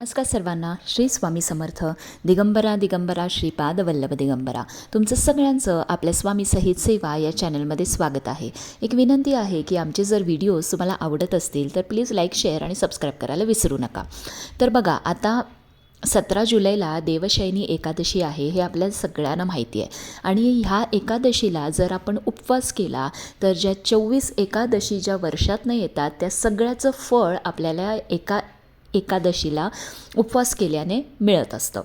नमस्कार सर्वांना श्री स्वामी समर्थ दिगंबरा दिगंबरा श्रीपाद वल्लभ दिगंबरा. तुमचं सगळ्यांचं आपल्या स्वामी सहित सेवा या चॅनलमध्ये स्वागत आहे. एक विनंती आहे की आमचे जर व्हिडिओज तुम्हाला आवडत असतील तर प्लीज लाईक शेअर आणि सबस्क्राईब करायला विसरू नका. तर बघा आता सतरा जुलैला देवशयनी एकादशी आहे हे आपल्या सगळ्यांना माहिती आहे. आणि ह्या एकादशीला जर आपण उपवास केला तर ज्या चोवीस एकादशी ज्या वर्षातनं येतात त्या सगळ्याचं फळ आपल्याला एका एकादशीला उपवास केल्याने मिळत असतं.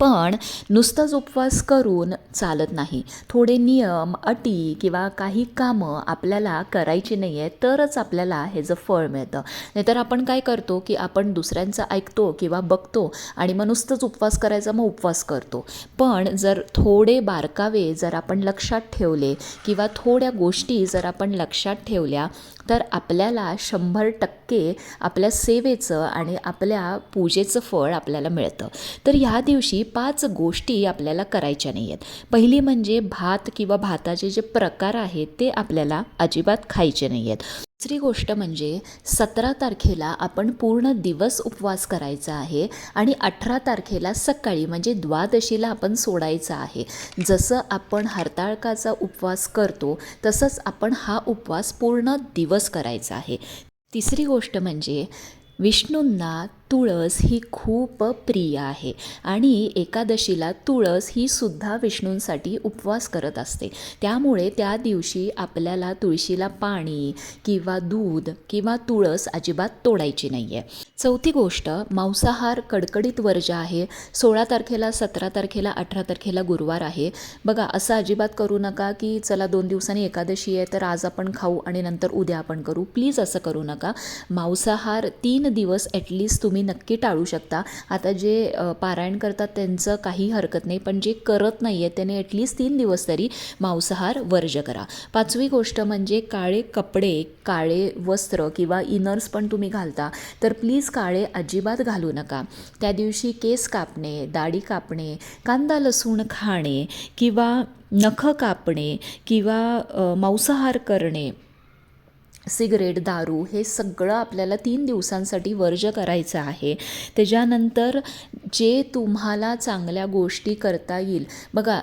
पण नुसताच उपवास करून चालत नाही. थोडे नियम अटी किंवा काही कामं आपल्याला करायची नाही आहे तरच आपल्याला ह्याचं फळ मिळतं. नाहीतर आपण काय करतो की आपण दुसऱ्यांचं ऐकतो किंवा बघतो आणि मग नुसतंच उपवास करायचा मग उपवास करतो. पण जर थोडे बारकावे जर आपण लक्षात ठेवले किंवा थोड्या गोष्टी जर आपण लक्षात ठेवल्या तर आपल्याला शंभर टक्के आपल्या सेवेचं आणि आपल्या पूजेचं फळ आपल्याला मिळतं. तर ह्या दिवशी पाच गोष्टी आपल्याला करायच्या नाही आहेत पहिली म्हणजे भात किंवा भाताचे जे प्रकार आहेत ते आपल्याला अजिबात खायचे नाही आहेत दुसरी गोष्ट म्हणजे सतरा तारखेला आपण पूर्ण दिवस उपवास करायचा आहे आणि अठरा तारखेला सकाळी म्हणजे द्वादशीला आपण सोडायचा आहे. जसं आपण हरताळकाचा उपवास करतो तसंच आपण हा उपवास पूर्ण दिवस करायचा आहे. तिसरी गोष्ट म्हणजे विष्णूंना तुळस ही खूप प्रिय आहे आणि एकादशीला तुळस ही सुद्धा विष्णूंसाठी उपवास करत असते. त्यामुळे त्या दिवशी आपल्याला तुळशीला पाणी किंवा दूध किंवा तुळस अजिबात तोडायची नाही आहे चौथी गोष्ट मांसाहार कडकडीत वर्ज आहे सोळा तारखेला सतरा तारखेला अठरा तारखेला गुरुवार आहे. बघा असं अजिबात करू नका की चला दोन दिवसांनी एकादशी आहे तर आज आपण खाऊ आणि नंतर उद्या आपण करू. प्लीज असं करू नका. मांसाहार तीन दिवस ॲटलिस्ट तुम्ही नक्की टाळू शकता. आता जे पारायण करतात त्यांचं काही हरकत नाही पण जे करत नाही आहे त्याने ॲटलिस्ट तीन दिवस तरी मांसाहार वर्ज करा. पाचवी गोष्ट म्हणजे काळे कपडे काळे वस्त्र किंवा इनर्स पण तुम्ही घालता. तर प्लीज काळे अजिबात घालू नका. त्या दिवशी केस कापणे दाढी कापणे कांदा लसूण खाणे किंवा नखं कापणे किंवा मांसाहार करणे सिगरेट दारू हे सगळं आपल्याला तीन दिवसांसाठी वर्ज करायचं आहे. त्याच्यानंतर जे तुम्हाला चांगल्या गोष्टी करता येईल. बघा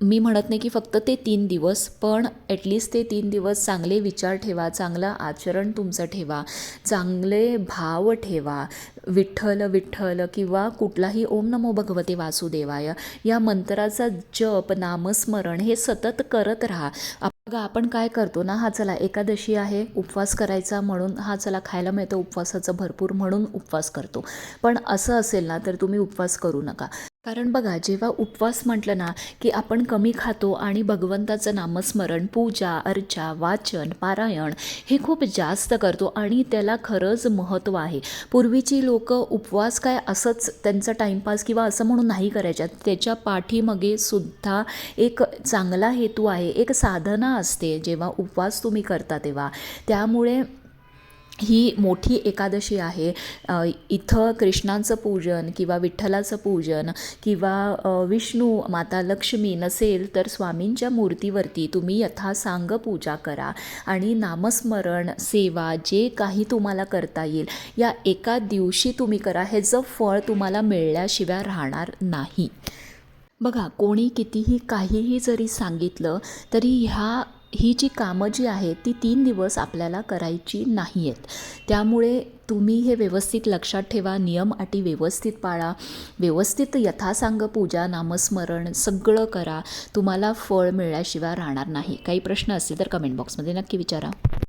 मी म्हणत नाही की फक्त ते तीन दिवस पण ॲटलिस्ट ते तीन दिवस चांगले विचार ठेवा चांगलं आचरण तुमचं ठेवा चांगले भाव ठेवा विठ्ठल विठ्ठल किंवा कुठलाही ओम नमो भगवते वासुदेवाय या मंत्राचा जप नामस्मरण हे सतत करत राहा. बघा आपण काय करतो ना हा चला एकादशी आहे उपवास करायचा म्हणून हा चला खायला मिळतं उपवासाचं भरपूर म्हणून उपवास करतो. पण असं असेल ना तर तुम्ही उपवास करू नका. कारण बघा जेव्हा उपवास म्हटलं ना की आपण कमी खातो आणि भगवंताचं नामस्मरण पूजा अर्चा वाचन पारायण हे खूप जास्त करतो आणि त्याला खरंच महत्त्व आहे. पूर्वीची लोक उपवास काय असंच त्यांचा टाईमपास किंवा असं म्हणून नाही करायच्या. त्याच्या पाठीमागे सुद्धा एक चांगला हेतू आहे एक साधना असते जेव्हा उपवास तुम्ही करता तेव्हा. त्यामुळे ही मोठी एकादशी आहे. इथं कृष्णांचं पूजन किंवा विठ्ठलाचं पूजन किंवा विष्णू माता लक्ष्मी नसेल तर स्वामींच्या मूर्तीवरती तुम्ही यथासांग पूजा करा आणि नामस्मरण सेवा जे काही तुम्हाला करता येईल या एका दिवशी तुम्ही करा. ह्याचं फळ तुम्हाला मिळल्याशिवाय राहणार नाही. बघा कोणी कितीही काहीही जरी सांगितलं तरी ह्या ही जी कामं जी आहेत ती तीन दिवस आपल्याला करायची नाही आहेत त्यामुळे तुम्ही हे व्यवस्थित लक्षात ठेवा नियम अटी व्यवस्थित पाळा व्यवस्थित यथासांग पूजा नामस्मरण सगळं करा. तुम्हाला फळ मिळाल्याशिवाय राहणार नाही. काही प्रश्न असतील तर कमेंट बॉक्समध्ये नक्की विचारा.